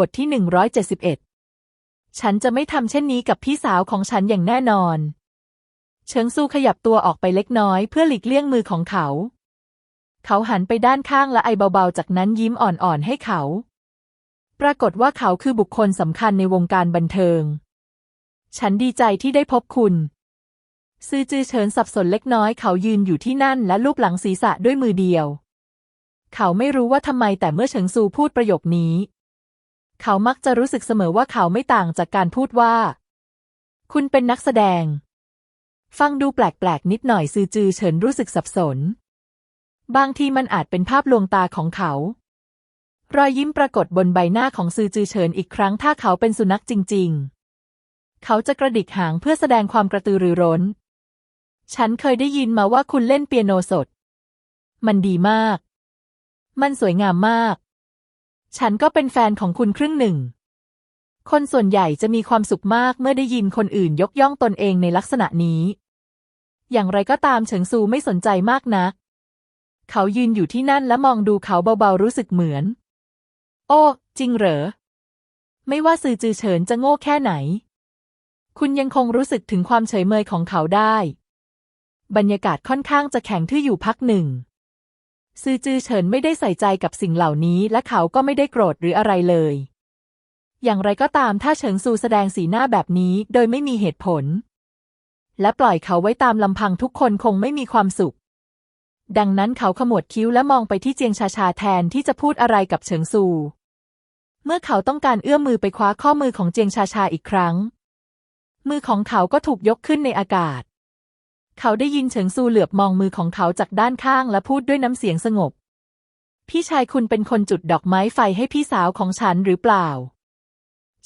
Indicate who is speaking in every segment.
Speaker 1: บทที่หนึ่งร้อยเจ็ดสิบเอ็ดฉันจะไม่ทำเช่นนี้กับพี่สาวของฉันอย่างแน่นอนเฉิงซูขยับตัวออกไปเล็กน้อยเพื่อหลีกเลี่ยงมือของเขา เขาหันไปด้านข้างและไอเบาๆ จากนั้นยิ้มอ่อนๆ ให้เขา ปรากฏว่าเขาคือบุคคลสำคัญในวงการบันเทิง ฉันดีใจที่ได้พบคุณ ซือจือเฉินสับสนเล็กน้อยเขายืนอยู่ที่นั่นและลูบหลังศีรษะด้วยมือเดียว เขาไม่รู้ว่าทำไมแต่เมื่อเฉิงซูพูดประโยคนี้ เขามักจะรู้สึกเสมอว่าเขาไม่ต่างจากการพูดว่า คุณเป็นนักแสดง ฟังดูแปลกๆ นิดหน่อยซือจือเฉินรู้สึกสับสน บางทีมันอาจเป็นภาพลวงตาของเขา รอยยิ้มปรากฏบนใบหน้าของซือจือเฉินอีกครั้งถ้าเขาเป็นสุนัขจริง ๆ เขาจะกระดิกหางเพื่อแสดงความกระตือรือร้น ฉันเคยได้ยินมาว่าคุณเล่นเปียโนสด มันดีมาก มันสวยงามมาก ฉันก็เป็นแฟนของคุณครึ่งหนึ่ง คนส่วนใหญ่จะมีความสุขมากเมื่อได้ยินคนอื่นยกย่องตนเองในลักษณะนี้ อย่างไรก็ตามเฉิงซูไม่สนใจมากนัก เขายืนอยู่ที่นั่นและมองดูเขาเบาๆรู้สึกเหมือน โอ้ จริงเหรอ ไม่ว่าซือจือเฉินจะโง่แค่ไหน คุณยังคงรู้สึกถึงความเฉยเมยของเขาได้ บรรยากาศค่อนข้างจะแข็งทื่ออยู่พักหนึ่ง ซือจือเฉินไม่ได้ใส่ใจกับสิ่งเหล่านี้ และเขาก็ไม่ได้โกรธหรืออะไรเลย อย่างไรก็ตามถ้าเฉิงซูแสดงสีหน้าแบบนี้โดยไม่มีเหตุผล และปล่อยเขาไว้ตามลำพังทุกคนคงไม่มีความสุข ดังนั้นเขาขมวดคิ้วและมองไปที่เจียงชาชาแทนที่จะพูดอะไรกับเฉิงซู เมื่อเขาต้องการเอื้อมมือไปคว้าข้อมือของเจียงชาชาอีกครั้ง มือของเขาก็ถูกยกขึ้นในอากาศ เขาได้ยินเฉิงซูเหลือบมองมือของเขาจากด้านข้างและพูดด้วยน้ำเสียงสงบ พี่ชายคุณเป็นคนจุดดอกไม้ไฟให้พี่สาวของฉันหรือเปล่า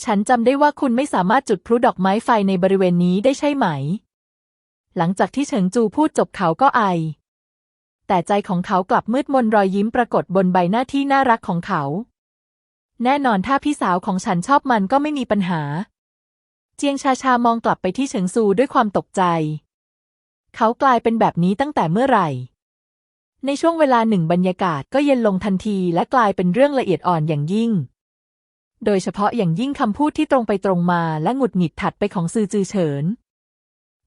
Speaker 1: ฉันจำได้ว่าคุณไม่สามารถจุดพลุดอกไม้ไฟในบริเวณนี้ได้ใช่ไหม หลังจากที่เฉิงจูพูดจบเขาก็ไอ แต่ใจของเขากลับมืดมนรอยยิ้มปรากฏบนใบหน้าที่น่ารักของเขา แน่นอนถ้าพี่สาวของฉันชอบมันก็ไม่มีปัญหา เจียงชาชามองกลับไปที่เฉิงซูด้วยความตกใจ เขากลายเป็นแบบนี้ตั้งแต่เมื่อไหร่ ในช่วงเวลาหนึ่งบรรยากาศก็เย็นลงทันทีและกลายเป็นเรื่องละเอียดอ่อนอย่างยิ่ง โดยเฉพาะอย่างยิ่งคำพูดที่ตรงไปตรงมาและหงุดหงิดถัดไปของซือจือเฉิน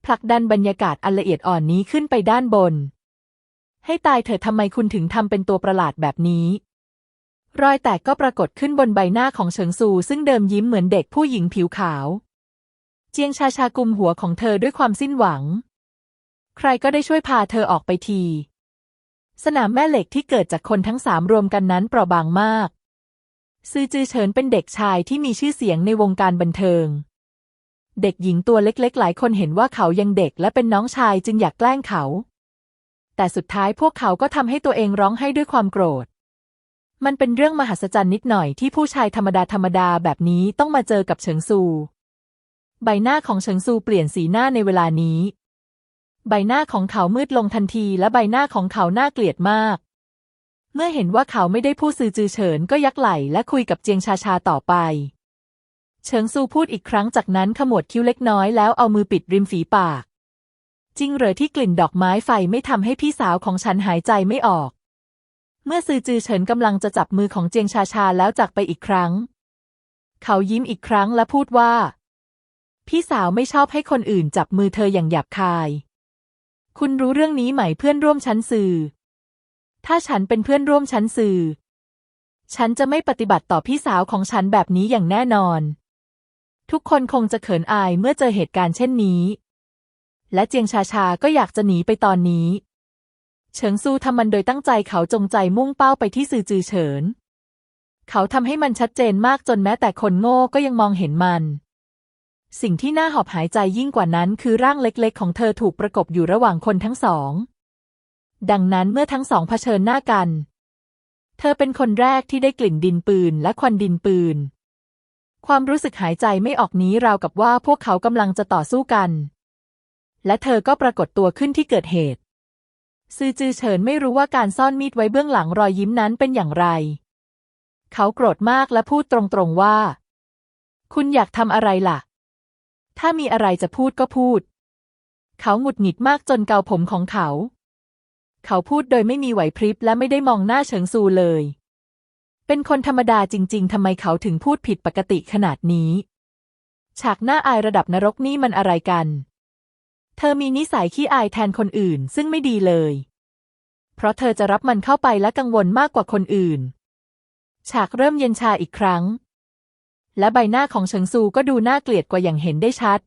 Speaker 1: ผลักดันบรรยากาศอันละเอียดอ่อนนี้ขึ้นไปด้านบน ให้ตายเถิดทำไมคุณถึงทำเป็นตัวประหลาดแบบนี้รอยแตกก็ปรากฏขึ้นบนใบหน้าของเฉิงซู ซึ่งเดิมยิ้มเหมือนเด็กผู้หญิงผิวขาว เจียงชาชากุมหัวของเธอด้วยความสิ้นหวัง ใครก็ได้ช่วยพาเธอออกไปที สนามแม่เหล็กที่เกิดจากคนทั้งสามรวมกันนั้นเปราะบางมาก ซือจือเฉินเป็นเด็กชายที่มีชื่อเสียงในวงการบันเทิง เด็กหญิงตัวเล็กๆ หลายคนเห็นว่าเขายังเด็กและเป็นน้องชายจึงอยากแกล้งเขา แต่สุดท้ายพวกเขาก็ทำให้ตัวเองร้องไห้ด้วยความโกรธ มันเป็นเรื่องมหัศจรรย์นิดหน่อยที่ผู้ชายธรรมดาธรรมดาแบบนี้ต้องมาเจอกับเฉิงซู ใบหน้าของเฉิงซูเปลี่ยนสีหน้าในเวลานี้ ใบหน้าของเขามืดลงทันทีและใบหน้าของเขาน่าเกลียดมาก เมื่อเห็นว่าเขาไม่ได้พูดซือจือเฉินก็ยักไหล่และคุยกับเจียงชาชาต่อไป เฉิงซูพูดอีกครั้งจากนั้นขมวดคิ้วเล็กน้อยแล้วเอามือปิดริมฝีปาก จริงเหรอที่กลิ่นดอกไม้ไฟไม่ทำให้พี่สาวของฉันหายใจไม่ออก เมื่อซือจือเฉินกำลังจะจับมือของเจียงชาชาแล้วจากไปอีกครั้ง เขายิ้มอีกครั้งและพูดว่า พี่สาวไม่ชอบให้คนอื่นจับมือเธออย่างหยาบคาย คุณรู้เรื่องนี้ไหมเพื่อนร่วมชั้นสื่อ ถ้าฉันเป็นเพื่อนร่วมชั้นสื่อ ฉันจะไม่ปฏิบัติต่อพี่สาวของฉันแบบนี้อย่างแน่นอน ทุกคนคงจะเขินอายเมื่อเจอเหตุการณ์เช่นนี้ และเจียงชาชาก็อยากจะหนีไปตอนนี้ เฉิงซูทำมันโดยตั้งใจเขาจงใจมุ่งเป้าไปที่ซือจือเฉิน เขาทำให้มันชัดเจนมากจนแม้แต่คนโง่ก็ยังมองเห็นมัน สิ่งที่น่าหอบหายใจยิ่งกว่านั้นคือร่างเล็กๆ ของเธอถูกประกบอยู่ระหว่างคนทั้งสอง ดังนั้นเมื่อทั้งสองเผชิญหน้ากัน เธอเป็นคนแรกที่ได้กลิ่นดินปืนและควันดินปืน ความรู้สึกหายใจไม่ออกนี้ราวกับว่าพวกเขากำลังจะต่อสู้กัน และเธอก็ปรากฏตัวขึ้นที่เกิดเหตุ ซือจือเฉินไม่รู้ว่าการซ่อนมีดไว้เบื้องหลังรอยยิ้มนั้นเป็นอย่างไร เขาโกรธมากและพูดตรงๆว่า คุณอยากทำอะไรล่ะ ถ้ามีอะไรจะพูดก็พูด เขาหงุดหงิดมากจนเกาผมของเขา เขาพูดโดยไม่มีไหวพริบและไม่ได้มองหน้าเฉิงซูเลย เป็นคนธรรมดาจริง ๆทำไมเขาถึงพูดผิดปกติขนาดนี้ ฉากหน้าอายระดับนรกนี่มันอะไรกัน เธอมีนิสัยขี้อายแทนคนอื่นซึ่งไม่ดีเลย เพราะเธอจะรับมันเข้าไปและกังวลมากกว่าคนอื่น ฉากเริ่มเย็นชาอีกครั้ง และใบหน้าของเฉิงซูก็ดูน่าเกลียดกว่าอย่างเห็นได้ชัด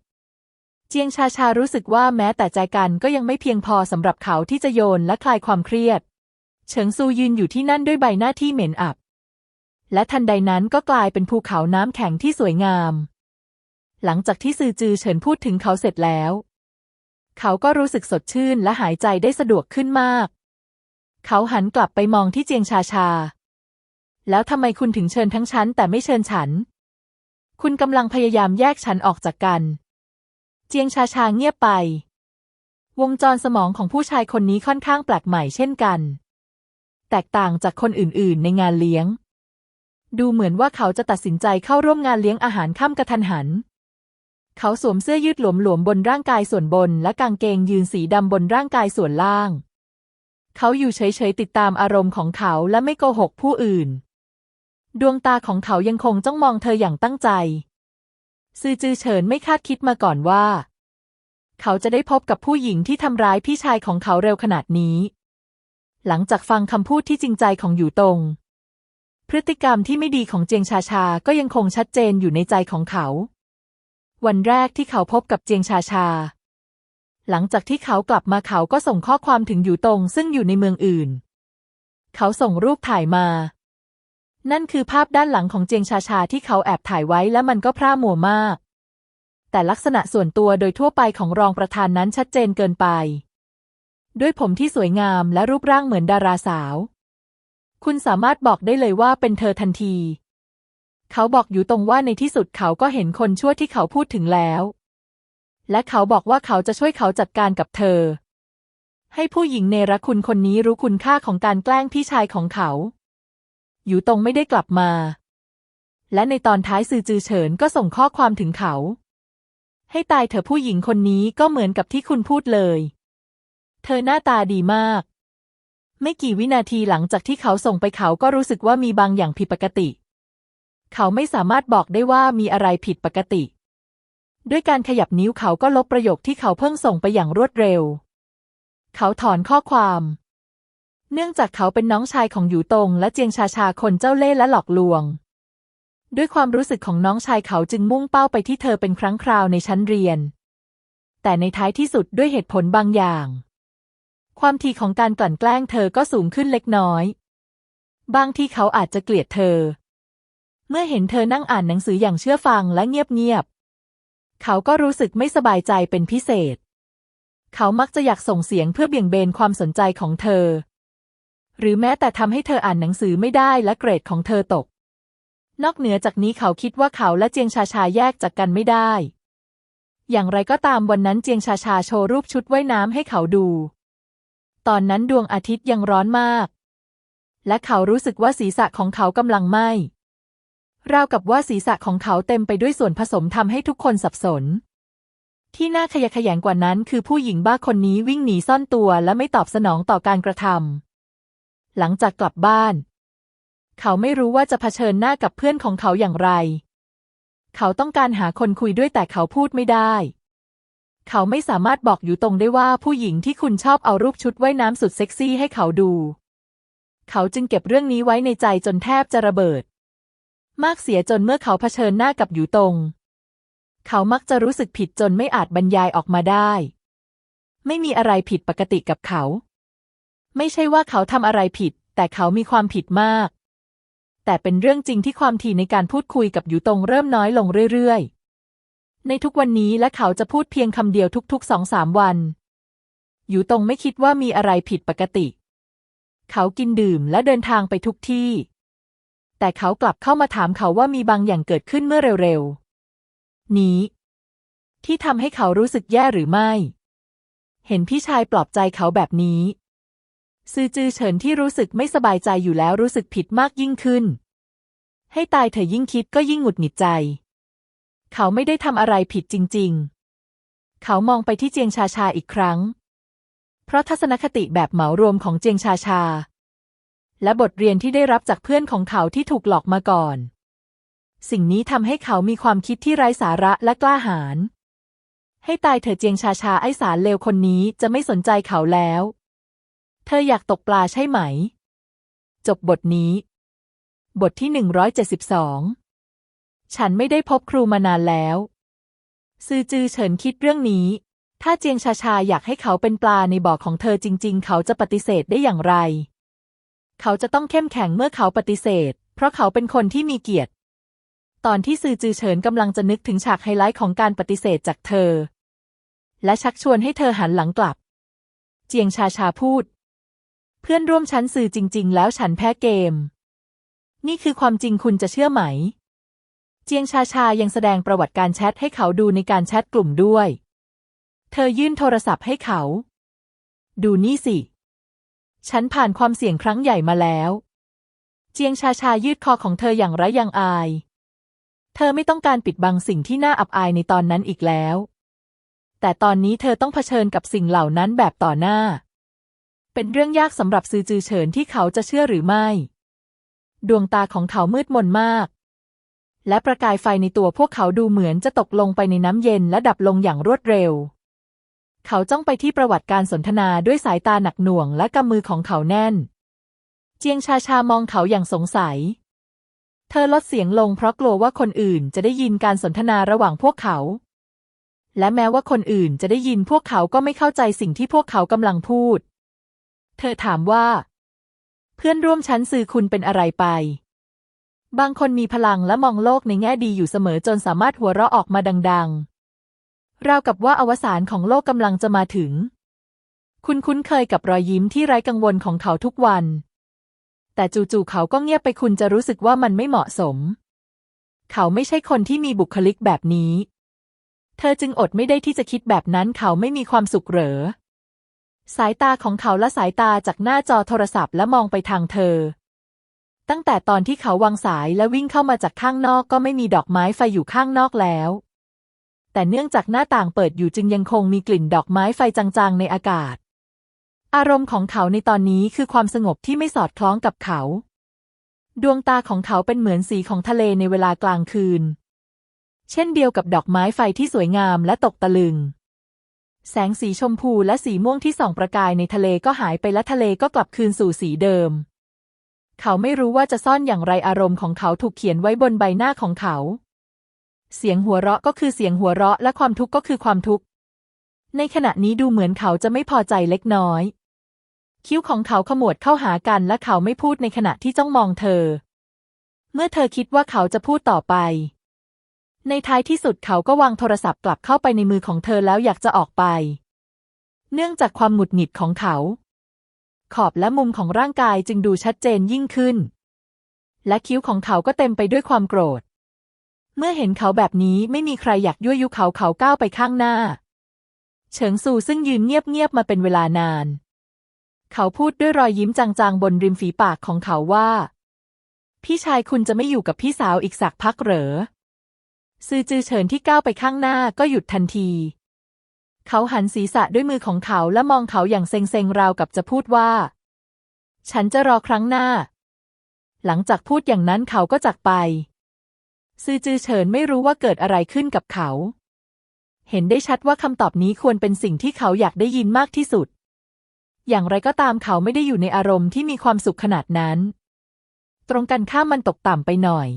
Speaker 1: เจียงชาชารู้สึกว่าแม้แต่ใจกันก็ยังไม่เพียงพอสำหรับเขาที่จะโยนและคลายความเครียด เฉิงซูยืนอยู่ที่นั่นด้วยใบหน้าที่เหม็นอับ และทันใดนั้นก็กลายเป็นภูเขาน้ำแข็งที่สวยงาม หลังจากที่ซือจือเฉินพูดถึงเขาเสร็จแล้ว เขาก็รู้สึกสดชื่นและหายใจได้สะดวกขึ้นมาก เขาหันกลับไปมองที่เจียงชาชา แล้วทำไมคุณถึงเชิญทั้งฉันแต่ไม่เชิญฉัน คุณกำลังพยายามแยกฉันออกจากกัน เจียงชาชาเงียบไป วงจรสมองของผู้ชายคนนี้ค่อนข้างแปลกใหม่เช่นกัน แตกต่างจากคนอื่นๆ ในงานเลี้ยง ดูเหมือนว่าเขาจะตัดสินใจเข้าร่วมงานเลี้ยงอาหารค่ำกระทันหัน เขาสวมเสื้อยืดหลวมๆบนร่างกายส่วนบน และกางเกงยีนสีดำบนร่างกายส่วนล่าง เขาอยู่เฉยๆติดตามอารมณ์ของเขาและไม่โกหกผู้อื่น ดวงตาของเขายังคงจ้องมองเธออย่างตั้งใจ ซือจือเฉินไม่คาดคิดมาก่อนว่า เขาจะได้พบกับผู้หญิงที่ทำร้ายพี่ชายของเขาเร็วขนาดนี้ หลังจากฟังคำพูดที่จริงใจของอยู่ตรง พฤติกรรมที่ไม่ดีของเจียงชาชาก็ยังคงชัดเจนอยู่ในใจของเขา วันแรกที่เขาพบกับเจียงชาชา หลังจากที่เขากลับมาเขาก็ส่งข้อความถึงอยู่ตรงซึ่งอยู่ในเมืองอื่น เขาส่งรูปถ่ายมา นั่นคือภาพด้านหลังของเจียงชาชาที่เขาแอบถ่ายไว้และมันก็พร่ามัวมาก แต่ลักษณะส่วนตัวโดยทั่วไปของรองประธานนั้นชัดเจนเกินไป ด้วยผมที่สวยงามและรูปร่างเหมือนดาราสาว คุณสามารถบอกได้เลยว่าเป็นเธอทันที เขาบอกอยู่ตรงว่าในที่สุดเขาก็เห็นคนชั่วที่เขาพูดถึงแล้ว และเขาบอกว่าเขาจะช่วยเขาจัดการกับเธอ ให้ผู้หญิงเนรคุณคนนี้รู้คุณค่าของการแกล้งพี่ชายของเขา อยู่ตรงไม่ได้กลับมา และในตอนท้ายซือจือเฉินก็ส่งข้อความถึงเขา ให้ตายเถอะผู้หญิงคนนี้ก็เหมือนกับที่คุณพูดเลย เธอหน้าตาดีมาก ไม่กี่วินาทีหลังจากที่เขาส่งไปเขาก็รู้สึกว่ามีบางอย่างผิดปกติ เขาไม่สามารถบอกได้ว่ามีอะไรผิดปกติ ด้วยการขยับนิ้วเขาก็ลบประโยคที่เขาเพิ่งส่งไปอย่างรวดเร็ว เขาถอนข้อความ เนื่องจากเขาเป็นน้องชายของหยูตงและเจียงชาชาคนเจ้าเล่ห์และหลอกลวง ด้วยความรู้สึกของน้องชายเขาจึงมุ่งเป้าไปที่เธอเป็นครั้งคราวในชั้นเรียน แต่ในท้ายที่สุดด้วยเหตุผลบางอย่าง ความทีของการกลั่นแกล้งเธอก็สูงขึ้นเล็กน้อย บางที่เขาอาจจะเกลียดเธอ เมื่อเห็นเธอนั่งอ่านหนังสืออย่างเชื่อฟังและเงียบๆเขาก็รู้สึกไม่สบายใจเป็นพิเศษ เขามักจะอยากส่งเสียงเพื่อเบี่ยงเบนความสนใจของเธอ หรือแม้แต่ทำให้เธออ่านหนังสือไม่ได้และเกรดของเธอตก นอกเหนือจากนี้เขาคิดว่าเขาและเจียงชาชาแยกจากกันไม่ได้ อย่างไรก็ตามวันนั้นเจียงชาชาโชว์รูปชุดว่ายน้ำให้เขาดู ตอนนั้นดวงอาทิตย์ยังร้อนมาก และเขารู้สึกว่าศีรษะของเขากำลังไหม้ราวกับว่าศีรษะของเขาเต็มไปด้วยส่วนผสมทำให้ทุกคนสับสน ที่น่าขยะแขยงกว่านั้นคือผู้หญิงบ้าคนนี้วิ่งหนีซ่อนตัวและไม่ตอบสนองต่อการกระทำ หลังจากกลับบ้าน เขาไม่รู้ว่าจะเผชิญหน้ากับเพื่อนของเขาอย่างไร เขาต้องการหาคนคุยด้วยแต่เขาพูดไม่ได้ เขาไม่สามารถบอกอยู่ตรงได้ว่าผู้หญิงที่คุณชอบเอารูปชุดว่ายน้ำสุดเซ็กซี่ให้เขาดู เขาจึงเก็บเรื่องนี้ไว้ในใจจนแทบจะระเบิด มากเสียจนเมื่อเขาเผชิญหน้ากับอยู่ตรง เขามักจะรู้สึกผิดจนไม่อาจบรรยายออกมาได้ ไม่มีอะไรผิดปกติกับเขา ไม่ใช่ว่าเขาทำอะไรผิด แต่เขามีความผิดมาก แต่เป็นเรื่องจริงที่ความถี่ในการพูดคุยกับอยู่ตรงเริ่มน้อยลงเรื่อยๆ ในทุกวันนี้และเขาจะพูดเพียงคำเดียวทุกๆสองสามวัน อยู่ตรงไม่คิดว่ามีอะไรผิดปกติ เขากินดื่มและเดินทางไปทุกที่ แต่เขากลับเข้ามาถามเขาว่ามีบางอย่างเกิดขึ้นเมื่อเร็วๆ นี้ ที่ทำให้เขารู้สึกแย่หรือไม่เห็นพี่ชายปลอบใจเขาแบบนี้ ซือจือเฉินที่รู้สึกไม่สบายใจอยู่แล้วรู้สึกผิดมากยิ่งขึ้น ให้ตายเธอยิ่งคิดก็ยิ่งหงุดหงิดใจ เขาไม่ได้ทำอะไรผิดจริง ๆ เขามองไปที่เจียงชาชาอีกครั้ง เพราะทัศนคติแบบเหมารวมของเจียงชาชา และบทเรียนที่ได้รับจากเพื่อนของเขาที่ถูกหลอกมาก่อน สิ่งนี้ทำให้เขามีความคิดที่ไร้สาระและกล้าหาญให้ตายเถอเจียงชาชาไอสารเลวคนนี้จะไม่สนใจเขาแล้ว เธออยากตกปลาใช่ไหม จบบทนี้ บทที่หนึ่งร้อยเจ็ดสิบสองฉันไม่ได้พบครูมานานแล้ว ซือจือเฉินคิดเรื่องนี้ ถ้าเจียงชาชาอยากให้เขาเป็นปลาในบ่อของเธอจริง ๆ เขาจะปฏิเสธได้อย่างไร เขาจะต้องเข้มแข็งเมื่อเขาปฏิเสธ เพราะเขาเป็นคนที่มีเกียรติ ตอนที่ซือจือเฉินกำลังจะนึกถึงฉากไฮไลท์ของการปฏิเสธจากเธอ และชักชวนให้เธอหันหลังกลับ เจียงชาชาพูด เพื่อนร่วมชั้นซือจริง ๆ แล้วฉันแพ้เกม นี่คือความจริงคุณจะเชื่อไหม เจียงชาชายังแสดงประวัติการแชทให้เขาดูในการแชทกลุ่มด้วย เธอยื่นโทรศัพท์ให้เขา ดูนี่สิ ฉันผ่านความเสี่ยงครั้งใหญ่มาแล้ว เจียงชาชายืดคอของเธออย่างไร้ยังอาย เธอไม่ต้องการปิดบังสิ่งที่น่าอับอายในตอนนั้นอีกแล้ว แต่ตอนนี้เธอต้องเผชิญกับสิ่งเหล่านั้นแบบต่อหน้า เป็นเรื่องยากสำหรับซือจือเฉินที่เขาจะเชื่อหรือไม่ ดวงตาของเขามืดมนมาก และประกายไฟในตัวพวกเขาดูเหมือนจะตกลงไปในน้ำเย็นและดับลงอย่างรวดเร็ว เขาจ้องไปที่ประวัติการสนทนาด้วยสายตาหนักหน่วงและกำมือของเขาแน่น เจียงชาชามองเขาอย่างสงสัย เธอลดเสียงลงเพราะกลัวว่าคนอื่นจะได้ยินการสนทนาระหว่างพวกเขา และแม้ว่าคนอื่นจะได้ยินพวกเขาก็ไม่เข้าใจสิ่งที่พวกเขากำลังพูด เธอถามว่า เพื่อนร่วมชั้นสื่อคุณเป็นอะไรไป บางคนมีพลังและมองโลกในแง่ดีอยู่เสมอจนสามารถหัวเราะออกมาดัง ๆ ราวกับว่าอวสานของโลกกำลังจะมาถึง คุณคุ้นเคยกับรอยยิ้มที่ไร้กังวลของเขาทุกวัน แต่จู่ๆเขาก็เงียบไปคุณจะรู้สึกว่ามันไม่เหมาะสม เขาไม่ใช่คนที่มีบุคลิกแบบนี้ เธอจึงอดไม่ได้ที่จะคิดแบบนั้นเขาไม่มีความสุขเหรอ สายตาของเขาละสายตาจากหน้าจอโทรศัพท์และมองไปทางเธอ ตั้งแต่ตอนที่เขาวางสายและวิ่งเข้ามาจากข้างนอกก็ไม่มีดอกไม้ไฟอยู่ข้างนอกแล้ว แต่เนื่องจากหน้าต่างเปิดอยู่จึงยังคงมีกลิ่นดอกไม้ไฟจางๆในอากาศ อารมณ์ของเขาในตอนนี้คือความสงบที่ไม่สอดคล้องกับเขา ดวงตาของเขาเป็นเหมือนสีของทะเลในเวลากลางคืน เช่นเดียวกับดอกไม้ไฟที่สวยงามและตกตะลึง แสงสีชมพูและสีม่วงที่ส่องประกายในทะเลก็หายไปและทะเลก็กลับคืนสู่สีเดิม เขาไม่รู้ว่าจะซ่อนอย่างไรอารมณ์ของเขาถูกเขียนไว้บนใบหน้าของเขา เสียงหัวเราะก็คือเสียงหัวเราะและความทุกข์ก็คือความทุกข์ ในขณะนี้ดูเหมือนเขาจะไม่พอใจเล็กน้อย คิ้วของเขาขมวดเข้าหากันและเขาไม่พูดในขณะที่จ้องมองเธอ เมื่อเธอคิดว่าเขาจะพูดต่อไป ในท้ายที่สุดเขาก็วางโทรศัพท์กลับเข้าไปในมือของเธอแล้วอยากจะออกไป เนื่องจากความหงุดหงิดของเขา ขอบและมุมของร่างกายจึงดูชัดเจนยิ่งขึ้น และคิ้วของเขาก็เต็มไปด้วยความโกรธ เมื่อเห็นเขาแบบนี้ไม่มีใครอยากยั่วยุเขาเขาก้าวไปข้างหน้า เฉิงซูซึ่งยืนเงียบๆมาเป็นเวลานาน เขาพูดด้วยรอยยิ้มจางๆบนริมฝีปากของเขาว่า พี่ชายคุณจะไม่อยู่กับพี่สาวอีกสักพักเหรอ ซือจือเฉินที่ก้าวไปข้างหน้าก็หยุดทันที เขาหันศีรษะด้วยมือของเขาและมองเขาอย่างเซ็งๆราวกับจะพูดว่า ฉันจะรอครั้งหน้า หลังจากพูดอย่างนั้นเขาก็จากไป ซือจือเฉินไม่รู้ว่าเกิดอะไรขึ้นกับเขา เห็นได้ชัดว่าคำตอบนี้ควรเป็นสิ่งที่เขาอยากได้ยินมากที่สุด อย่างไรก็ตามเขาไม่ได้อยู่ในอารมณ์ที่มีความสุขขนาดนั้น ตรงกันข้ามมันตกต่ำไปหน่อย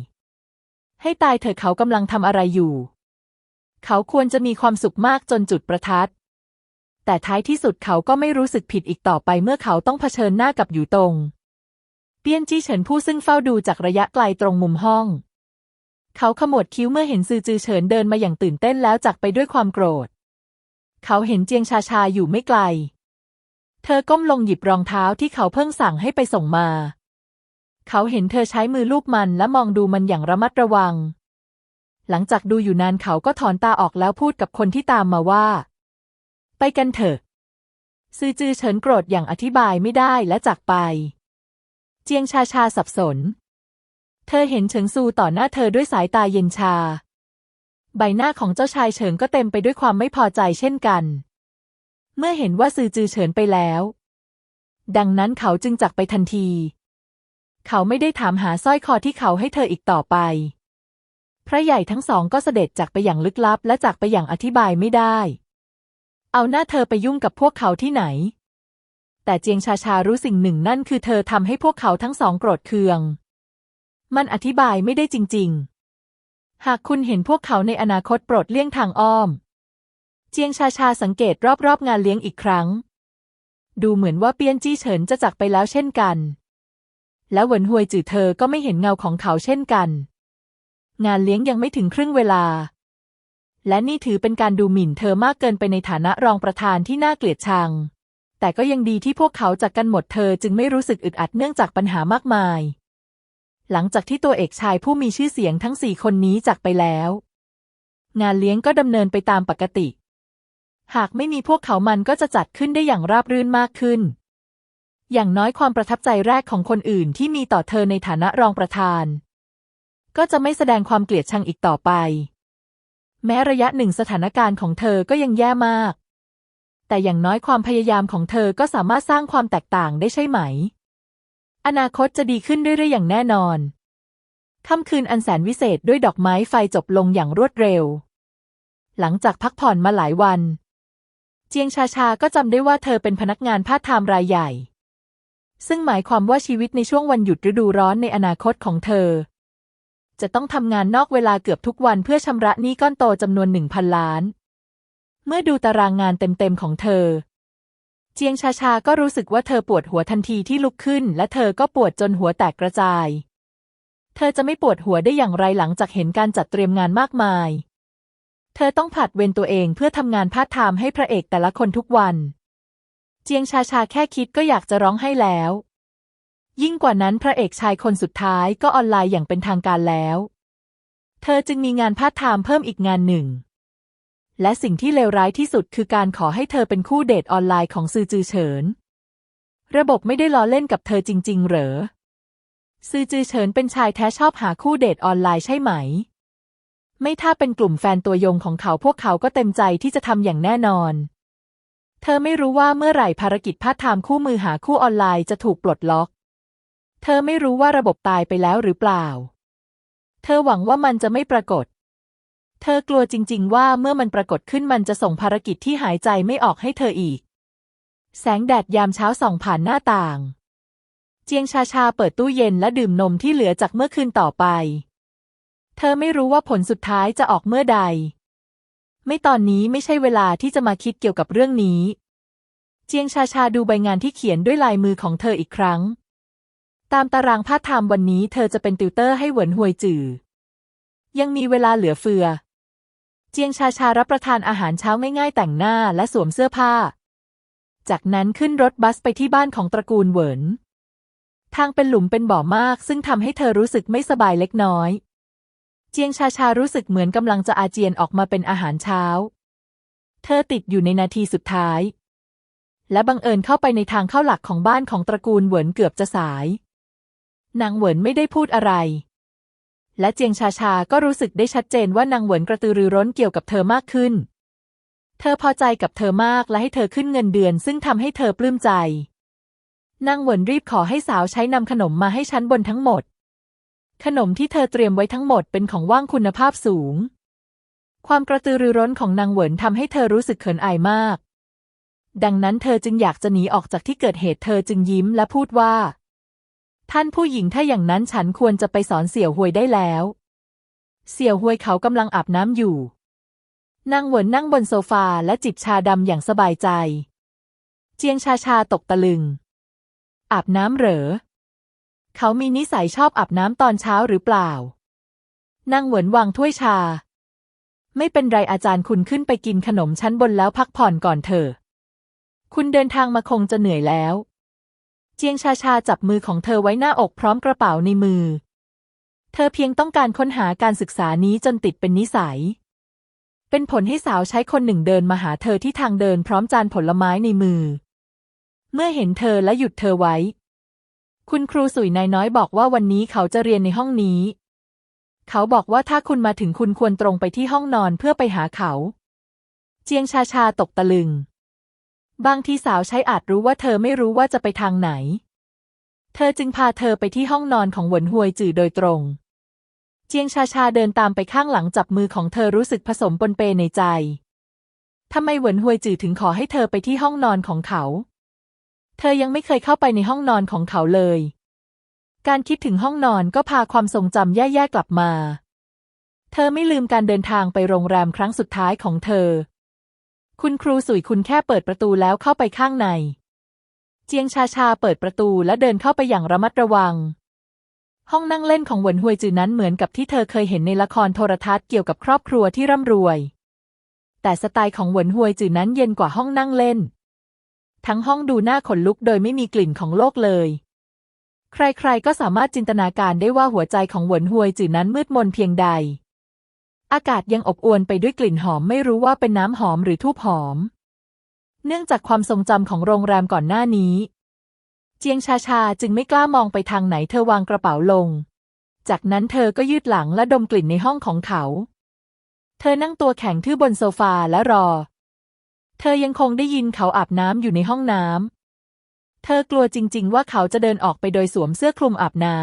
Speaker 1: ให้ตายเถอะเขากำลังทำอะไรอยู่ เขาควรจะมีความสุขมากจนจุดประทัด แต่ท้ายที่สุดเขาก็ไม่รู้สึกผิดอีกต่อไปเมื่อเขาต้องเผชิญหน้ากับอยู่ตรงเปี้ยนจี้เฉินผู้ซึ่งเฝ้าดูจากระยะไกลตรงมุมห้อง เขาขมวดคิ้วเมื่อเห็นซือจือเฉินเดินมาอย่างตื่นเต้นแล้วจากไปด้วยความโกรธ เขาเห็นเจียงชาชาอยู่ไม่ไกล เธอก้มลงหยิบรองเท้าที่เขาเพิ่งสั่งให้ไปส่งมา เขาเห็นเธอใช้มือลูบมันและมองดูมันอย่างระมัดระวัง หลังจากดูอยู่นานเขาก็ถอนตาออกแล้วพูดกับคนที่ตามมาว่า ไปกันเถอะ ซือจือเฉินโกรธอย่างอธิบายไม่ได้และจากไป เจียงชาชาสับสน เธอเห็นเฉิงซูต่อหน้าเธอด้วยสายตาเย็นชา ใบหน้าของเจ้าชายเฉิงก็เต็มไปด้วยความไม่พอใจเช่นกัน เมื่อเห็นว่าซือจือเฉินไปแล้ว ดังนั้นเขาจึงจากไปทันที เขาไม่ได้ถามหาสร้อยคอที่เขาให้เธออีกต่อไป พระใหญ่ทั้งสองก็เสด็จจากไปอย่างลึกลับ และจากไปอย่างอธิบายไม่ได้ เอาหน้าเธอไปยุ่งกับพวกเขาที่ไหน แต่เจียงชาชารู้สิ่งหนึ่งนั่นคือเธอทำให้พวกเขาทั้งสองโกรธเคือง มันอธิบายไม่ได้จริง ๆ หากคุณเห็นพวกเขาในอนาคตโปรดเลี่ยงทางอ้อม เจียงชาชาสังเกตรอบๆงานเลี้ยงอีกครั้ง ดูเหมือนว่าเปียนจี้เฉินจะจากไปแล้วเช่นกัน และเหวินหวยจื่อเธอก็ไม่เห็นเงาของเขาเช่นกัน งานเลี้ยงยังไม่ถึงครึ่งเวลา และนี่ถือเป็นการดูหมิ่นเธอมากเกินไปในฐานะรองประธานที่น่าเกลียดชัง แต่ก็ยังดีที่พวกเขาจากกันหมดเธอจึงไม่รู้สึกอึดอัดเนื่องจากปัญหามากมาย หลังจากที่ตัวเอกชายผู้มีชื่อเสียงทั้งสี่คนนี้จากไปแล้ว งานเลี้ยงก็ดำเนินไปตามปกติ หากไม่มีพวกเขามันก็จะจัดขึ้นได้อย่างราบรื่นมากขึ้น อย่างน้อยความประทับใจแรกของคนอื่นที่มีต่อเธอในฐานะรองประธาน ก็จะไม่แสดงความเกลียดชังอีกต่อไป แม้ระยะหนึ่งสถานการณ์ของเธอก็ยังแย่มาก แต่อย่างน้อยความพยายามของเธอก็สามารถสร้างความแตกต่างได้ใช่ไหม อนาคตจะดีขึ้นเรื่อยๆอย่างแน่นอนค่ำคืนอันแสนวิเศษด้วยดอกไม้ไฟจบลงอย่างรวดเร็ว หลังจากพักผ่อนมาหลายวัน เจียงชาชาก็จำได้ว่าเธอเป็นพนักงานพาทไทม์รายใหญ่ ซึ่งหมายความว่าชีวิตในช่วงวันหยุดฤดูร้อนในอนาคตของเธอ จะต้องทำงานนอกเวลาเกือบทุกวันเพื่อชำระหนี้ก้อนโตจำนวนหนึ่งพันล้าน เมื่อดูตารางงานเต็มๆของเธอ เจียงชาชาก็รู้สึกว่าเธอปวดหัวทันทีที่ลุกขึ้น และเธอก็ปวดจนหัวแตกกระจาย เธอจะไม่ปวดหัวได้อย่างไรหลังจากเห็นการจัดเตรียมงานมากมาย เธอต้องผัดเวรตัวเองเพื่อทำงานพาร์ทไทม์ให้พระเอกแต่ละคนทุกวัน เจียงชาชาแค่คิดก็อยากจะร้องให้แล้ว ยิ่งกว่านั้นพระเอกชายคนสุดท้ายก็ออนไลน์อย่างเป็นทางการแล้ว เธอจึงมีงานพาร์ทไทม์เพิ่มอีกงานหนึ่ง และสิ่งที่เลวร้ายที่สุดคือการขอให้เธอเป็นคู่เดทออนไลน์ของซือจือเฉิน ระบบไม่ได้ล้อเล่นกับเธอจริง ๆ เหรอซือจือเฉินเป็นชายแท้ชอบหาคู่เดทออนไลน์ใช่ไหม ไม่ถ้าเป็นกลุ่มแฟนตัวยงของเขาพวกเขาก็เต็มใจที่จะทำอย่างแน่นอน เธอไม่รู้ว่าเมื่อไหร่ภารกิจพาร์ทไทม์คู่มือหาคู่ออนไลน์จะถูกปลดล็อก เธอไม่รู้ว่าระบบตายไปแล้วหรือเปล่า เธอหวังว่ามันจะไม่ปรากฏ เธอกลัวจริง ๆ ว่าเมื่อมันปรากฏขึ้นมันจะส่งภารกิจที่หายใจไม่ออกให้เธออีก แสงแดดยามเช้าส่องผ่านหน้าต่าง เจียงชาชาเปิดตู้เย็นและดื่มนมที่เหลือจากเมื่อคืนต่อไป เธอไม่รู้ว่าผลสุดท้ายจะออกเมื่อใด ไม่ตอนนี้ไม่ใช่เวลาที่จะมาคิดเกี่ยวกับเรื่องนี้ เจียงชาชาดูใบงานที่เขียนด้วยลายมือของเธออีกครั้ง ตามตารางพาร์ทไทม์วันนี้เธอจะเป็นติวเตอร์ให้เหวินหวยจื่อยังมีเวลาเหลือเฟือ เจียงชาชารับประทานอาหารเช้าง่ายๆแต่งหน้าและสวมเสื้อผ้า จากนั้นขึ้นรถบัสไปที่บ้านของตระกูลเหวินทางเป็นหลุมเป็นบ่อมากซึ่งทำให้เธอรู้สึกไม่สบายเล็กน้อย เจียงชาชารู้สึกเหมือนกำลังจะอาเจียนออกมาเป็นอาหารเช้า เธอติดอยู่ในนาทีสุดท้าย และบังเอิญเข้าไปในทางเข้าหลักของบ้านของตระกูลเหวินเกือบจะสาย นางเหวินไม่ได้พูดอะไร และเจียงชาชาก็รู้สึกได้ชัดเจนว่านางเหวินกระตือรือร้นเกี่ยวกับเธอมากขึ้น เธอพอใจกับเธอมากและให้เธอขึ้นเงินเดือน ซึ่งทำให้เธอปลื้มใจนางเหวินรีบขอให้สาวใช้นำขนมมาให้ชั้นบนทั้งหมด ขนมที่เธอเตรียมไว้ทั้งหมดเป็นของว่างคุณภาพสูง ความกระตือรือร้นของนางเหวินทำให้เธอรู้สึกเขินอายมาก ดังนั้นเธอจึงอยากจะหนีออกจากที่เกิดเหตุเธอจึงยิ้มและพูดว่า ท่านผู้หญิงถ้าอย่างนั้นฉันควรจะไปสอนเสี่ยวหวยได้แล้ว เสี่ยวหวยเขากำลังอาบน้ำอยู่ นางเหวินนั่งบนโซฟาและจิบชาดำอย่างสบายใจ เจียงชาชาตกตะลึง อาบน้ำเหรอ เขามีนิสัยชอบอาบน้ำตอนเช้าหรือเปล่า นางเหวินวางถ้วยชา ไม่เป็นไรอาจารย์คุณขึ้นไปกินขนมชั้นบนแล้วพักผ่อนก่อนเถอะ คุณเดินทางมาคงจะเหนื่อยแล้ว เจียงชาชาจับมือของเธอไว้หน้าอกพร้อมกระเป๋าในมือ เธอเพียงต้องการค้นหาการศึกษานี้จนติดเป็นนิสัย เป็นผลให้สาวใช้คนหนึ่งเดินมาหาเธอที่ทางเดินพร้อมจานผลไม้ในมือ เมื่อเห็นเธอและหยุดเธอไว้ คุณครูสุยนายน้อยบอกว่าวันนี้เขาจะเรียนในห้องนี้ เขาบอกว่าถ้าคุณมาถึงคุณควรตรงไปที่ห้องนอนเพื่อไปหาเขา เจียงชาชาตกตะลึง บางทีสาวใช้อาจรู้ว่าเธอไม่รู้ว่าจะไปทางไหน เธอจึงพาเธอไปที่ห้องนอนของหวนหวยจื่อโดยตรง เจียงชาชาเดินตามไปข้างหลังจับมือของเธอรู้สึกผสมปนเปในใจทำไมหวนหวยจื่อถึงขอให้เธอไปที่ห้องนอนของเขา เธอยังไม่เคยเข้าไปในห้องนอนของเขาเลย การคิดถึงห้องนอนก็พาความทรงจำแย่ๆกลับมา เธอไม่ลืมการเดินทางไปโรงแรมครั้งสุดท้ายของเธอ คุณครูสุยคุณแค่เปิดประตูแล้วเข้าไปข้างใน เจียงชาชาเปิดประตูและเดินเข้าไปอย่างระมัดระวัง ห้องนั่งเล่นของหวนหวยจือนั้นเหมือนกับที่เธอเคยเห็นในละครโทรทัศน์เกี่ยวกับครอบครัวที่ร่ำรวย แต่สไตล์ของหวนหวยจือนั้นเย็นกว่าห้องนั่งเล่น ทั้งห้องดูน่าขนลุกโดยไม่มีกลิ่นของโลกเลย ใครๆก็สามารถจินตนาการได้ว่าหัวใจของหวนหวยจื่อนั้นมืดมนเพียงใด อากาศยังอบอวลไปด้วยกลิ่นหอมไม่รู้ว่าเป็นน้ำหอมหรือทูบหอม เนื่องจากความทรงจำของโรงแรมก่อนหน้านี้ เจียงชาชาจึงไม่กล้ามองไปทางไหนเธอวางกระเป๋าลง จากนั้นเธอก็ยืดหลังและดมกลิ่นในห้องของเขา เธอนั่งตัวแข็งทื่อบนโซฟาและรอ เธอยังคงได้ยินเขาอาบน้ำอยู่ในห้องน้ำ เธอกลัวจริง ๆ ว่าเขาจะเดินออกไปโดยสวมเสื้อคลุมอาบน้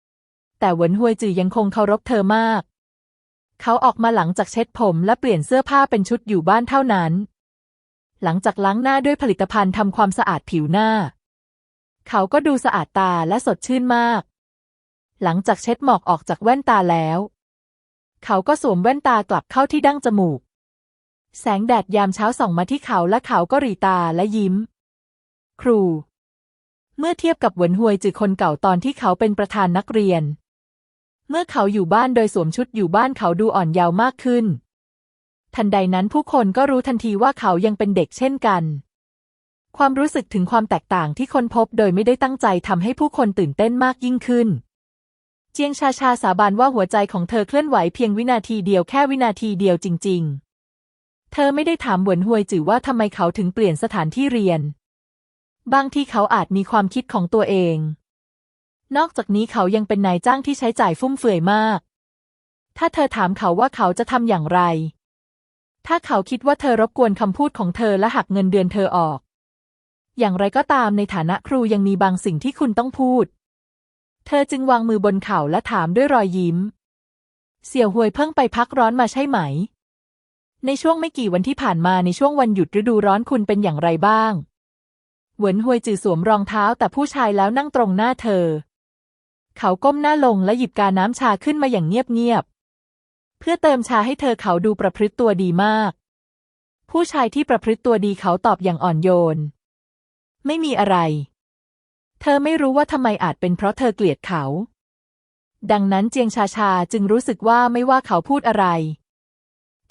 Speaker 1: ำ แต่เหวินฮวยจือยังคงเคารพเธอมาก เขาออกมาหลังจากเช็ดผมและเปลี่ยนเสื้อผ้าเป็นชุดอยู่บ้านเท่านั้น หลังจากล้างหน้าด้วยผลิตภัณฑ์ทำความสะอาดผิวหน้า เขาก็ดูสะอาดตาและสดชื่นมาก หลังจากเช็ดหมอกออกจากแว่นตาแล้ว เขาก็สวมแว่นตากลับเข้าที่ดั้งจมูก แสงแดดยามเช้าส่องมาที่เขาและเขาก็หรีตาและยิ้ม ครู เมื่อเทียบกับหวนฮวยจือคนเก่าตอนที่เขาเป็นประธานนักเรียน เมื่อเขาอยู่บ้านโดยสวมชุดอยู่บ้านเขาดูอ่อนเยาว์มากขึ้น ทันใดนั้นผู้คนก็รู้ทันทีว่าเขายังเป็นเด็กเช่นกัน ความรู้สึกถึงความแตกต่างที่คนพบโดยไม่ได้ตั้งใจทำให้ผู้คนตื่นเต้นมากยิ่งขึ้นเจียงชาชาสาบานว่าหัวใจของเธอเคลื่อนไหวเพียงวินาทีเดียวแค่วินาทีเดียวจริง ๆ เธอไม่ได้ถามเหวินฮวยจือว่าทำไมเขาถึงเปลี่ยนสถานที่เรียน บางที่เขาอาจมีความคิดของตัวเอง นอกจากนี้เขายังเป็นนายจ้างที่ใช้จ่ายฟุ่มเฟือยมาก ถ้าเธอถามเขาว่าเขาจะทำอย่างไร ถ้าเขาคิดว่าเธอรบกวนคำพูดของเธอและหักเงินเดือนเธอออก อย่างไรก็ตามในฐานะครูยังมีบางสิ่งที่คุณต้องพูด เธอจึงวางมือบนเข่าและถามด้วยรอยยิ้ม เสี่ยวหวยเพิ่งไปพักร้อนมาใช่ไหม ในช่วงไม่กี่วันที่ผ่านมาในช่วงวันหยุดฤดูร้อนคุณเป็นอย่างไรบ้าง เหวินหวยจือสวมรองเท้าแต่ผู้ชายแล้วนั่งตรงหน้าเธอ เขาก้มหน้าลงและหยิบกาน้ำชาขึ้นมาอย่างเงียบๆ เพื่อเติมชาให้เธอเขาดูประพฤติตัวดีมาก ผู้ชายที่ประพฤติตัวดีเขาตอบอย่างอ่อนโยน ไม่มีอะไร เธอไม่รู้ว่าทำไมอาจเป็นเพราะเธอเกลียดเขา ดังนั้นเจียงชาชาจึงรู้สึกว่าไม่ว่าเขาพูดอะไร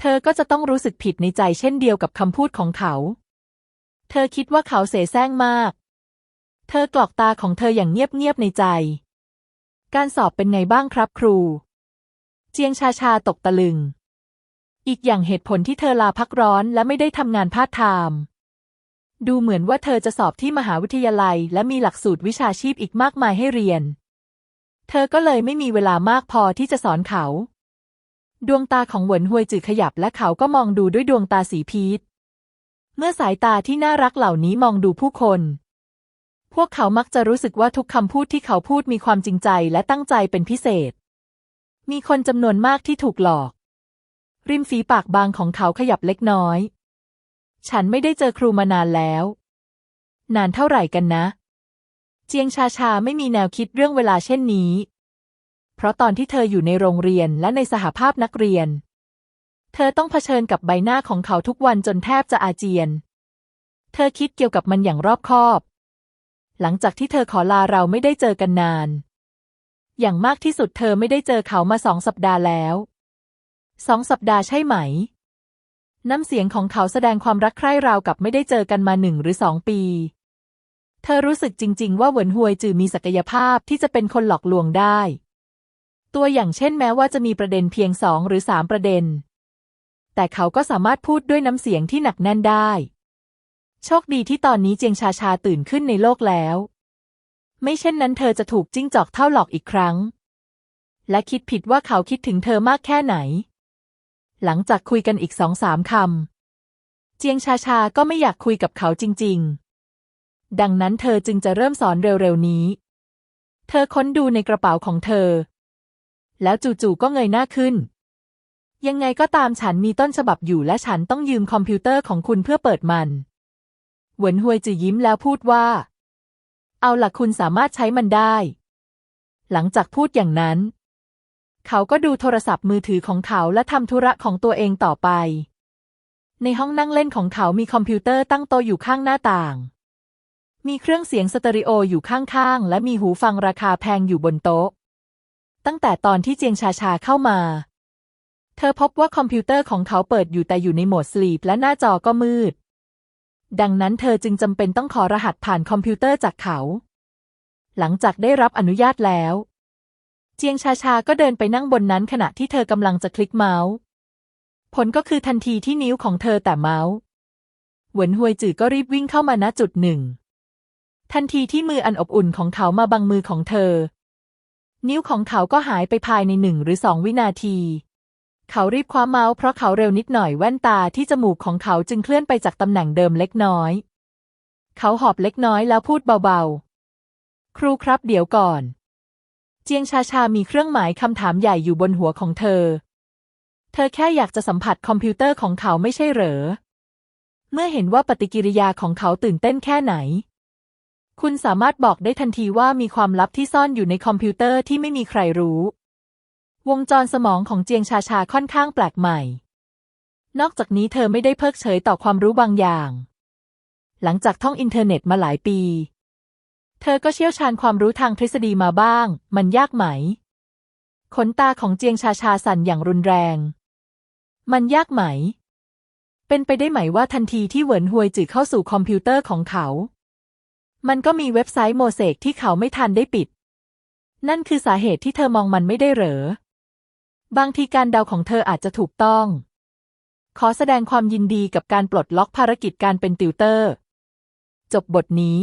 Speaker 1: เธอก็จะต้องรู้สึกผิดในใจเช่นเดียวกับคำพูดของเขา เธอคิดว่าเขาเสแสร้งมาก เธอกรอกตาของเธออย่างเงียบๆในใจ การสอบเป็นไงบ้างครับครู เจียงชาชาตกตะลึง อีกอย่างเหตุผลที่เธอลาพักร้อนและไม่ได้ทำงานพาร์ทไทม์ดูเหมือนว่าเธอจะสอบที่มหาวิทยาลัย และมีหลักสูตรวิชาชีพอีกมากมายให้เรียน เธอก็เลยไม่มีเวลามากพอที่จะสอนเขา ดวงตาของเหวินฮวยจือขยับและเขาก็มองดูด้วยดวงตาสีพีชเมื่อสายตาที่น่ารักเหล่านี้มองดูผู้คน พวกเขามักจะรู้สึกว่าทุกคำพูดที่เขาพูดมีความจริงใจและตั้งใจเป็นพิเศษ มีคนจำนวนมากที่ถูกหลอก ริมฝีปากบางของเขาขยับเล็กน้อย ฉันไม่ได้เจอครูมานานแล้ว นานเท่าไหร่กันนะ เจียงชาชาไม่มีแนวคิดเรื่องเวลาเช่นนี้ เพราะตอนที่เธออยู่ในโรงเรียนและในสหภาพนักเรียน เธอต้องเผชิญกับใบหน้าของเขาทุกวันจนแทบจะอาเจียน เธอคิดเกี่ยวกับมันอย่างรอบคอบ หลังจากที่เธอขอลาเราไม่ได้เจอกันนาน อย่างมากที่สุดเธอไม่ได้เจอเขามาสองสัปดาห์แล้ว สองสัปดาห์ใช่ไหม น้ำเสียงของเขาแสดงความรักใคร่ราวกับไม่ได้เจอกันมาหนึ่งหรือสองปีเธอรู้สึกจริง ๆ ว่าเหวินฮวยจือมีศักยภาพที่จะเป็นคนหลอกลวงได้ ตัวอย่างเช่นแม้ว่าจะมีประเด็นเพียงสองหรือสามประเด็น แต่เขาก็สามารถพูดด้วยน้ำเสียงที่หนักแน่นได้ โชคดีที่ตอนนี้เจียงชาชาตื่นขึ้นในโลกแล้ว ไม่เช่นนั้นเธอจะถูกจิ้งจอกเท่าหลอกอีกครั้ง และคิดผิดว่าเขาคิดถึงเธอมากแค่ไหน หลังจากคุยกันอีกสองสามคำเจียงชาชาก็ไม่อยากคุยกับเขาจริง ๆ ดังนั้นเธอจึงจะเริ่มสอนเร็วๆนี้ เธอค้นดูในกระเป๋าของเธอ แล้วจู่ๆก็เงยหน้าขึ้น ยังไงก็ตามฉันมีต้นฉบับอยู่และฉันต้องยืมคอมพิวเตอร์ของคุณเพื่อเปิดมัน เหวินฮวยจือยิ้มแล้วพูดว่า เอาล่ะคุณสามารถใช้มันได้ หลังจากพูดอย่างนั้น เขาก็ดูโทรศัพท์มือถือของเขาและทำธุระของตัวเองต่อไป ในห้องนั่งเล่นของเขามีคอมพิวเตอร์ตั้งโตะอยู่ข้างหน้าต่างมีเครื่องเสียงสเตอริโออยู่ข้างๆ และมีหูฟังราคาแพงอยู่บนโต๊ะ ตั้งแต่ตอนที่เจียงชาชาเข้ามา เธอพบว่าคอมพิวเตอร์ของเขาเปิดอยู่แต่อยู่ในโหมดสลีปและหน้าจอก็มืด ดังนั้นเธอจึงจำเป็นต้องขอรหัสผ่านคอมพิวเตอร์จากเขา หลังจากได้รับอนุญาตแล้ว เจียงชาชาก็เดินไปนั่งบนนั้นขณะที่เธอกำลังจะคลิกเมาส์ ผลก็คือทันทีที่นิ้วของเธอแต่เมาส์หวนฮวยจือก็รีบวิ่งเข้ามาณจุดหนึ่ง ทันทีที่มืออันอบอุ่นของเขามาบังมือของเธอ นิ้วของเขาก็หายไปภายในหนึ่งหรือสองวินาที เขารีบคว้าเมาส์เพราะเขาเร็วนิดหน่อยแว่นตาที่จมูกของเขาจึงเคลื่อนไปจากตำแหน่งเดิมเล็กน้อย เขาหอบเล็กน้อยแล้วพูดเบาๆ ครูครับเดี๋ยวก่อน เจียงชาชามีเครื่องหมายคำถามใหญ่อยู่บนหัวของเธอ เธอแค่อยากจะสัมผัสคอมพิวเตอร์ของเขาไม่ใช่เหรอ เมื่อเห็นว่าปฏิกิริยาของเขาตื่นเต้นแค่ไหน คุณสามารถบอกได้ทันทีว่ามีความลับที่ซ่อนอยู่ในคอมพิวเตอร์ที่ไม่มีใครรู้ วงจรสมองของเจียงชาชาค่อนข้างแปลกใหม่ นอกจากนี้เธอไม่ได้เพิกเฉยต่อความรู้บางอย่าง หลังจากท่องอินเทอร์เน็ตมาหลายปี เธอก็เชี่ยวชาญความรู้ทางทฤษฎีมาบ้าง มันยากไหม ขนตาของเจียงชาชาสั่นอย่างรุนแรง มันยากไหม เป็นไปได้ไหมว่าทันทีที่เหวินฮวยจือเข้าสู่คอมพิวเตอร์ของเขา มันก็มีเว็บไซต์โมเสกที่เขาไม่ทันได้ปิด นั่นคือสาเหตุที่เธอมองมันไม่ได้เหรอ บางทีการเดาของเธออาจจะถูกต้อง ขอแสดงความยินดีกับการปลดล็อกภารกิจการเป็นติวเตอร์ จบบทนี้